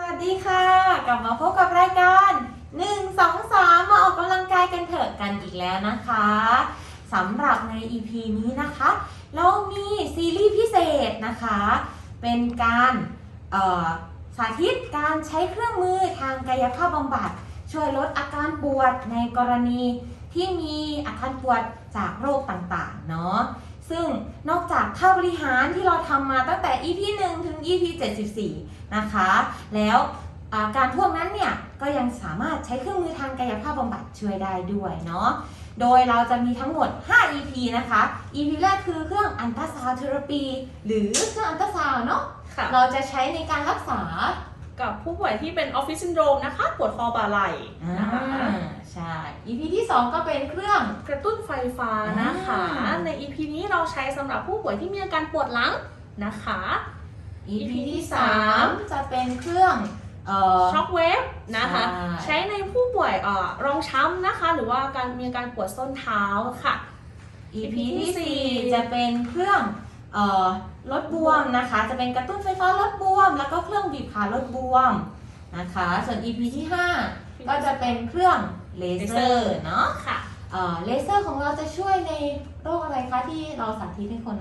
วัสดีค่ะ กลับมาพบกับรายการ1 2 3 มาออกกำลังกายกันเถอะกันอีกแล้วนะคะสำหรับใน EP นี้นะคะ เรามีซีรีส์พิเศษนะคะ เป็นการสาธิตการใช้เครื่องมือทางกายภาพบำบัด ช่วยลดอาการปวดในกรณีที่มีอาการปวดจากโรคต่าง ซึ่งนอกจากท่าบริหารที่เราทำมาตั้งแต่ EP 1 ถึง EP 74 นะคะ แล้วอ่าการพวกนั้นเนี่ยก็ยังสามารถใช้เครื่องมือทางกายภาพบำบัดช่วยได้ด้วยเนาะ โดยเราจะมีทั้งหมด 5 EP นะคะ EP แรกคือเครื่องอันตราซาวเทอราปี หรือเครื่องอันตราซาวเนาะค่ะเราจะใช้ในการรักษา กับผู้ป่วยที่เป็นออฟฟิศซินโดรมนะคะปวดคอบ่าไหล่อ่านะคะใช่ EP ที่ 2 ก็เป็นเครื่องกระตุ้นไฟฟ้านะคะอ่าใน EP นี้เราใช้สำหรับผู้ป่วยที่มีอาการปวดหลังนะคะ EP ที่ 3 จะเป็นเครื่องเอ่อช็อคเวฟนะคะใช่ใช้ในผู้ป่วยเอ่อรองช้ำนะคะ หรือว่าการมีอาการปวดส้นเท้าค่ะ EP ที่ 4 จะเป็นเครื่อง เอ่อลดบวมนะคะ จะเป็นกระตุ้นไฟฟ้าลดบวม แล้วก็เครื่องบีบขาลดบวมนะคะ ส่วน EP ที่ 5 ก็จะเป็นเครื่องเลเซอร์เนาะค่ะเอ่อเลเซอร์ของเราจะช่วยในโรคอะไรคะที่เราสาธิตให้คน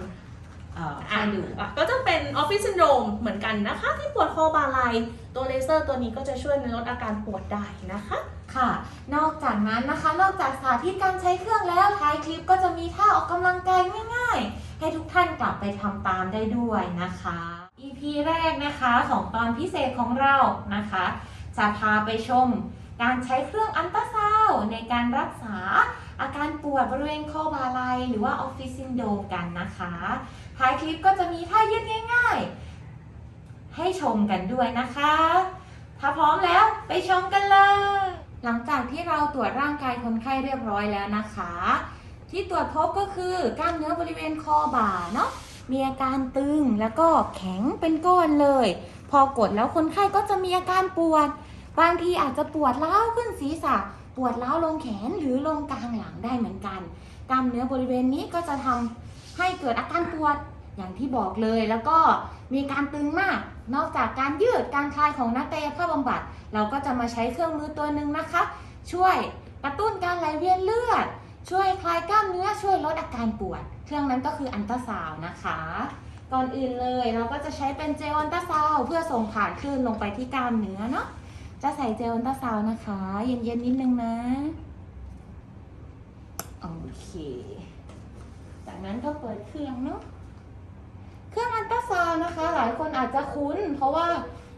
เอ่อให้ดูอะก็จะเป็นออฟฟิศซินโดรมเหมือนกันนะคะ ที่ปวดคอบ่าไหล่ตัวเลเซอร์ตัวนี้ก็จะช่วยในลดอาการปวดได้นะคะค่ะ นอกจากนั้นนะคะ นอกจากสาธิตการใช้เครื่องแล้วท้ายคลิปก็จะมีท่าออกกำลังกายง่าย ๆ ให้ทุกท่านกลับไปทำตามได้ด้วยนะคะ EP แรกนะคะของตอนพิเศษของเรานะคะ จะพาไปชมการใช้เครื่องอันตราซาวในการรักษาอาการปวดบริเวณข้อบ่าไหลหรือว่าออฟฟิศซินโดมกันนะคะ ท้ายคลิปก็จะมีท่ายืดง่าย ๆ ให้ชมกันด้วยนะคะ ถ้าพร้อมแล้วไปชมกันเลย หลังจากที่เราตรวจร่างกายคนไข้เรียบร้อยแล้วนะคะ ที่ตรวจพบก็คือกล้ามเนื้อบริเวณคอบ่าเนาะมีอาการตึงแล้วก็แข็งเป็นก้อนเลย พอกดแล้วคนไข้ก็จะมีอาการปวด บางทีอาจจะปวดเล้าขึ้นศีรษะ ปวดเล้าลงแขนหรือลงกลางหลังได้เหมือนกัน กล้ามเนื้อบริเวณนี้ก็จะทำให้เกิดอาการปวดอย่างที่บอกเลยแล้วก็มีการตึงมาก นอกจากการยืดการคลายของนักกายภาพบำบัด เราก็จะมาใช้เครื่องมือตัวหนึ่งนะคะ ช่วยกระตุ้นการไหลเวียนเลือด ช่วยคลายกล้ามเนื้อช่วยลดอาการปวด เครื่องนั้นก็คืออันตราซาวนะคะ ก่อนอื่นเลยเราก็จะใช้เป็นเจลอันตราซาวเพื่อส่งผ่านคลื่นลงไปที่กล้ามเนื้อเนาะจะใส่เจลอันตราซาวนะคะ เย็นๆนิดนึงนะโอเค จากนั้นก็เปิดเครื่องเนาะเครื่องอันตราซาวนะคะ หลายคนอาจจะคุ้น เพราะว่า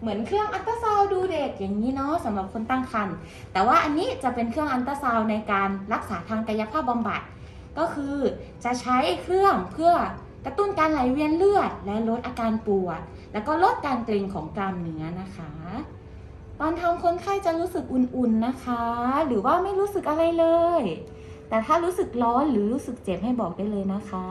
เหมือนเครื่องอันตราซาวดูเด็กอย่างนี้เนาะสำหรับคนตั้งครรภ์แต่ว่าอันนี้จะเป็นเครื่องอันตราซาวในการรักษาทางกายภาพบำบัด ก็คือจะใช้เครื่องเพื่อกระตุ้นการไหลเวียนเลือด และลดอาการปวด แล้วก็ลดการเกร็งของกล้ามเนื้อนะคะ ตอนทำคนไข้จะรู้สึกอุ่นๆนะคะ หรือว่าไม่รู้สึกอะไรเลย แต่ถ้ารู้สึกร้อนหรือรู้สึกเจ็บให้บอกได้เลยนะคะ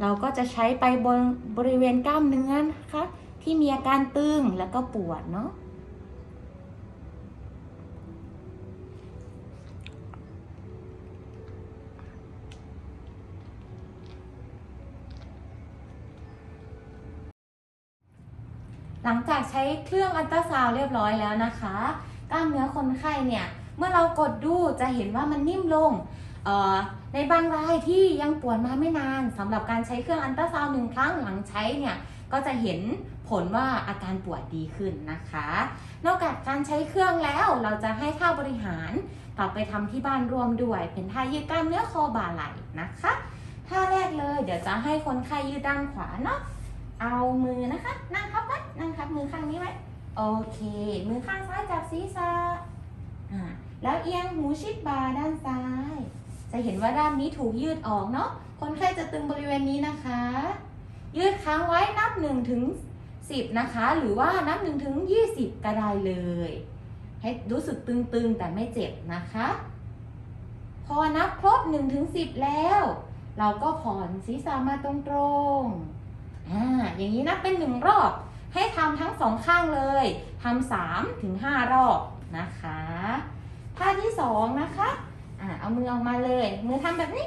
เราก็จะใช้ไปบนบริเวณกล้ามเนื้อนะคะที่มีอาการตึงแล้วก็ปวดเนาะหลังจากใช้เครื่องอัลตราซาวด์เรียบร้อยแล้วนะคะ กล้ามเนื้อคนไข้เนี่ย เมื่อเรากดดูจะเห็นว่ามันนิ่มลง ในบางรายที่ยังปวดมาไม่นานสำหรับการใช้เครื่องอัลตราซาวด์หนึ่งครั้งหลังใช้เนี่ยก็จะเห็นผลว่าอาการปวดดีขึ้นนะคะ นอกจากการใช้เครื่องแล้วเราจะให้ท่าบริหารกลับไปทำที่บ้านร่วมด้วย เป็นท่ายืดกล้ามเนื้อคอบ่าไหล่นะคะท่าแรกเลย เดี๋ยวจะให้คนไข้ยืดด้านขวาเนาะเอามือนะคะ นั่งทับไว้นั่งทับมือข้างนี้ไว้โอเค มือข้างซ้ายจับศีรษะอ่าแล้วเอียงหูชิดบ่าด้านซ้าย จะเห็นว่าด้านนี้ถูกยืดออกเนาะ คนไข้จะตึงบริเวณนี้นะคะ ยืดค้างไว้นับ1ถึง10 นะคะ หรือว่านับ1ถึง20 ก็ได้เลย ให้รู้สึกตึงๆแต่ไม่เจ็บนะคะ พอนับครบ1ถึง10 แล้ว เราก็ผ่อนศีรษะมาตรงๆอ่าอย่างนี้นับเป็นหนึ่งรอบ ให้ทำทั้งสองข้างเลยทำสามถึงห้ารอบนะคะท่าที่สองนะคะ มือออกมาเลย มือทำแบบนี้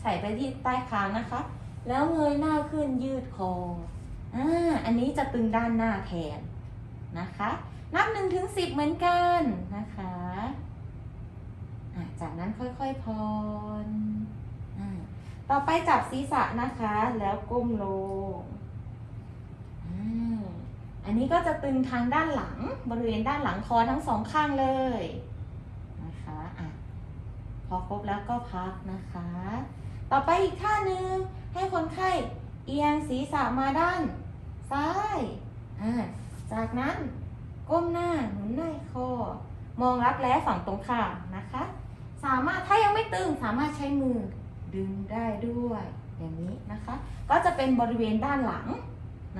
ใส่ไปที่ใต้คางนะคะ แล้วเงยหน้าขึ้นยืดคออ่าอันนี้จะตึงด้านหน้าแทนนะคะ นับหนึ่งถึงสิบเหมือนกันนะคะะจากนั้นค่อยๆพอ่าต่อไปจับศีรษะนะคะ แล้วก้มลงอ่าอันนี้ก็จะตึงทางด้านหลังบริเวณด้านหลังคอทั้งสองข้างเลย พอครบแล้วก็พักนะคะ ต่อไปอีกท่าหนึ่งให้คนไข้เอียงศีรษะมาด้านซ้าย จากนั้นก้มหน้าหนุนหน้าคอ มองรับแร้ฝั่งตรงข้ามนะคะ สามารถถ้ายังไม่ตึงสามารถใช้มือดึงได้ด้วย อย่างนี้นะคะ ก็จะเป็นบริเวณด้านหลัง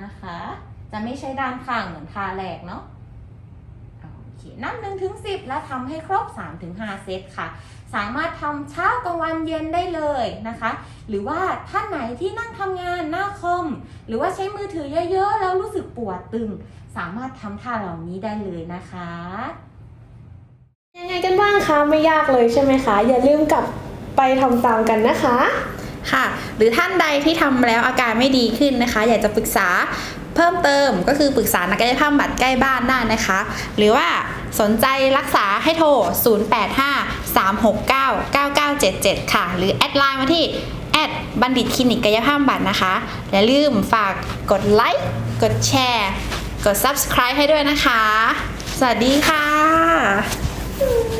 นะคะ จะไม่ใช่ด้านข้างเหมือนทาแรกเนาะ โอเคนับหนึ่งถึงสิบแล้วทำให้ครบ3าถึงหเซตค่ะ สามารถทำเช้ากลางวันเย็นได้เลยนะคะ หรือว่าท่านไหนที่นั่งทำงานหน้าคอม หรือว่าใช้มือถือเยอะๆ แล้วรู้สึกปวดตึง สามารถทำท่าเหล่านี้ได้เลยนะคะยังไงกันบ้างคะไม่ยากเลยใช่ไหมคะ อย่าลืมกลับไปทำตามกันนะคะ ค่ะ หรือท่านใดที่ทำแล้วอาการไม่ดีขึ้นนะคะ อยากจะปรึกษา เพิ่มเติมก็คือปรึกษานักกายภาพบำบัดใกล้บ้านได้นะคะ หรือว่าสนใจรักษาให้โทร 0853699977 ค่ะ หรือแอดไลน์มาที่แอดบัณฑิตคลินิกกายภาพบำบัดนะคะ อย่าลืมฝากกดไลค์ กดแชร์ กด subscribe ให้ด้วยนะคะ สวัสดีค่ะ